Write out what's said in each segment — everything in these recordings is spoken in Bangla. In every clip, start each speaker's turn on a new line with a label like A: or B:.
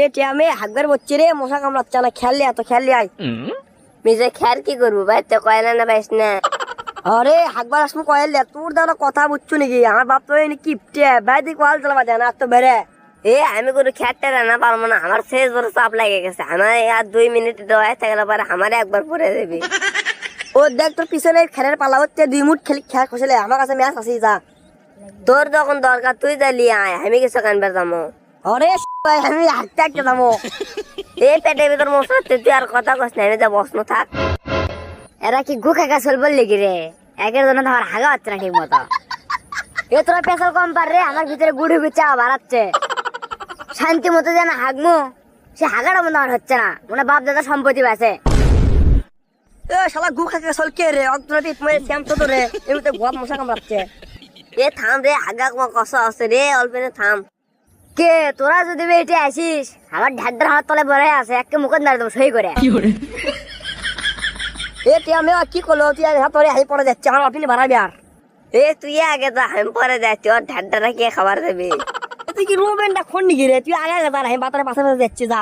A: এ টিয়ামে হাগবার বচ্চে রে মশা কামড়াচ্ছে না খেললি এত খেললি আয়।
B: মিজে খেয়াল কি করব ভাই তো না পাইস না
A: আরে হাগবার আসমু কয়েলে তোর দ্বারা কথা বুঝছ নাকি? আমার বাপ তো এই কিপটে ভাই দি কল চালাবা যায় না আর তো বেড়ে।
B: এ আমি কোনো খেয়ারটা রান্না পারব না আমার শেষ বড় চাপ লাগে গেছে আমার আর দুই মিনিট দেওয়া থাকলে পরে আমার একবার পরে দেবে
A: ও দেখ তোর পিছনে খেলের পালা হচ্ছে দুই মুঠ খেলি খেলা খসলে আমার কাছে ম্যাচ আছে যা।
B: তোর যখন দরকার তুই যালি আয় আমি কিছু কানবার যাব।
A: আরে আমি হাঁটতে হাঁটতে যাব
B: এই পেটের ভিতর মশলা তুই আর কথা কস না যা বসনো থাক।
C: এরা কি গু খাকা চল বললি কি রে? একের জন্য তো আমার হাগা হচ্ছে না ঠিক মতো এ তোরা পেশাল কম পার রে, আমার ভিতরে গুড়ি গুচা বাড়াচ্ছে। শান্তি মতো যেন হাগমু, সে হাগাটা মনে আমার হচ্ছে না। মনে বাপ দাদা সম্পত্তি আছে
A: এ শালা গু খাকে চল কে রে? অন্তরে টিপ মেরে শ্যাম তো রে এমনিতে গোয়াপ মশা কামড়াচ্ছে।
B: এ থাম রে আগা কষা আছে রে অল্পনে থাম।
C: কে? তোরা যদি বেটে আসিস আমার ঢাড্ডার হাত তলে বড় আছে একে মুখে দাঁড়িয়ে দেবো সই করে।
A: এ টিয়ামে কি করল তুই আগে তোরে হাই পড়ে যাচ্ছে আমার অপিনি বাড়াবি আর
B: এ তুই আগে তো আমি পরে যাচ্ছি ওর ঢাড্ডাটা কে খাবার দেবে?
A: তুই কি রোবেনটা খোন নিকি রে? তুই আগে আগে দাঁড়া আমি বাতারে পাশে পাশে যাচ্ছি যা।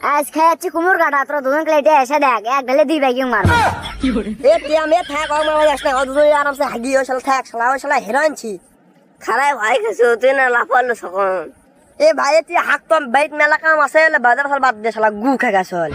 C: আজ খাইয়াচ্ছি কুমুর কাটা তোরা দুজন ক্লেটে এসে দেখ এক ঢালে দুই ব্যাগিং মারবো
A: এ টিয়ামে থাক আমার মামা যাস না ও দুজনে আরামসে হাগি ওই শালা থাক শালা ওই শালা হেরানছি।
B: খারাপ ভয় গেছে তুই না লাফালো সখন।
A: এ ভাই তুই হাক তো বাইক মেলা কাম আছে বাজার বাদ দে, শালা গু খেয়ে চল।